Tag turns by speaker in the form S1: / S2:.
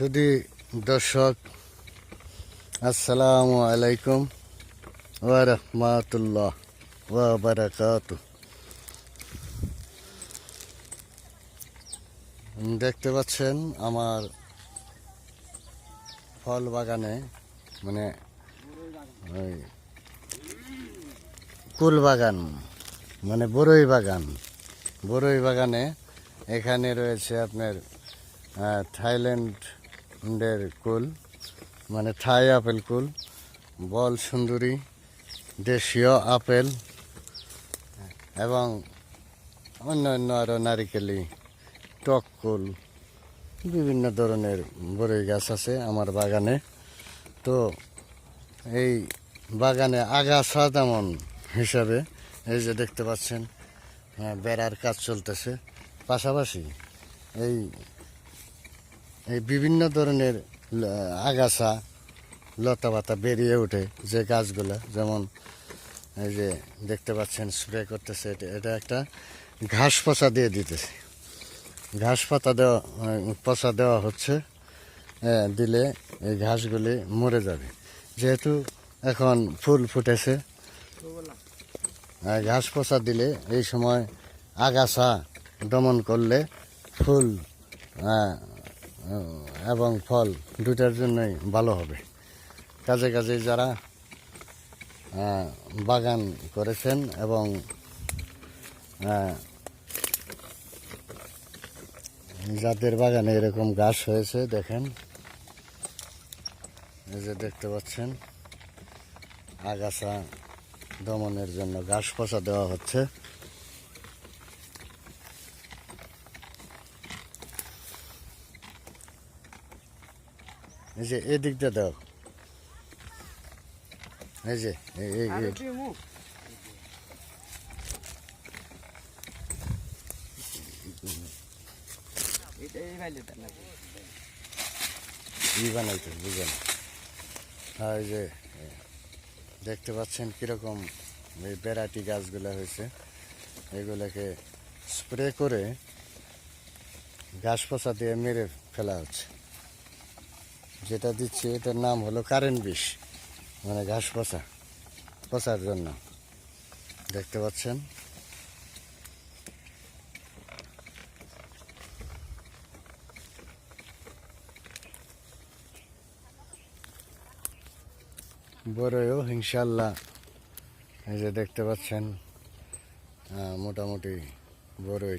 S1: শুধু দর্শক আসসালামু আলাইকুম ওয়া রাহমাতুল্লাহ ওয়া বারাকাতু। দেখতে পাচ্ছেন আমার ফল বাগানে মানে ওই কুল বাগান মানে বরই বাগান বরই বাগানে এখানে রয়েছে আপনার আহ, থাইল্যান্ডের কুল মানে থাই আপেল কুল বল সুন্দরী দেশীয় আপেল এবং অন্য অন্য আরও নারিকেলি টক কুল বিভিন্ন ধরনের বরই গাছ আছে আমার বাগানে। তো এই বাগানে আগাছা তেমন হিসাবে এই যে দেখতে পাচ্ছেন হ্যাঁ, বেড়ার কাজ চলতেছে। পাশাপাশি এই এই বিভিন্ন ধরনের আগাছা লতা পাতা বেরিয়ে ওঠে যে গাছগুলো। যেমন এই যে দেখতে পাচ্ছেন স্প্রে করতেছে এটা। এটা একটা ঘাস পচা দিয়ে দিতেছে। ঘাস পাতা দেওয়া, পচা দেওয়া হচ্ছে দিলে এই ঘাসগুলি মরে যাবে। যেহেতু এখন ফুল ফুটেছে ঘাস পচা দিলে এই সময় আগাছা দমন করলে ফুল এবং ফল দুটার জন্যই ভালো হবে। কাজে কাজে যারা বাগান করেছেন এবং যাদের বাগানে এরকম গাছ হয়েছে, দেখেন, এই যে দেখতে পাচ্ছেন, আগাছা দমনের জন্য ঘাস পচা দেওয়া হচ্ছে। এই যে এদিকটা দাও। এই যে ই বানাইতে বুঝেন আর এই যে দেখতে পাচ্ছেন কীরকম এই বেড়াটি গাছগুলো হয়েছে। এগুলোকে স্প্রে করে ঘাস পচা দিয়ে মেরে ফেলা হচ্ছে। যেটা দিচ্ছি, এটার নাম হলো কারেন্ট বিষ মানে ঘাস পচা, পচার জন্য। দেখতে পাচ্ছেন? বড়ইও ইনশাল্লাহ, এই যে দেখতে পাচ্ছেন মোটামুটি বড়ই।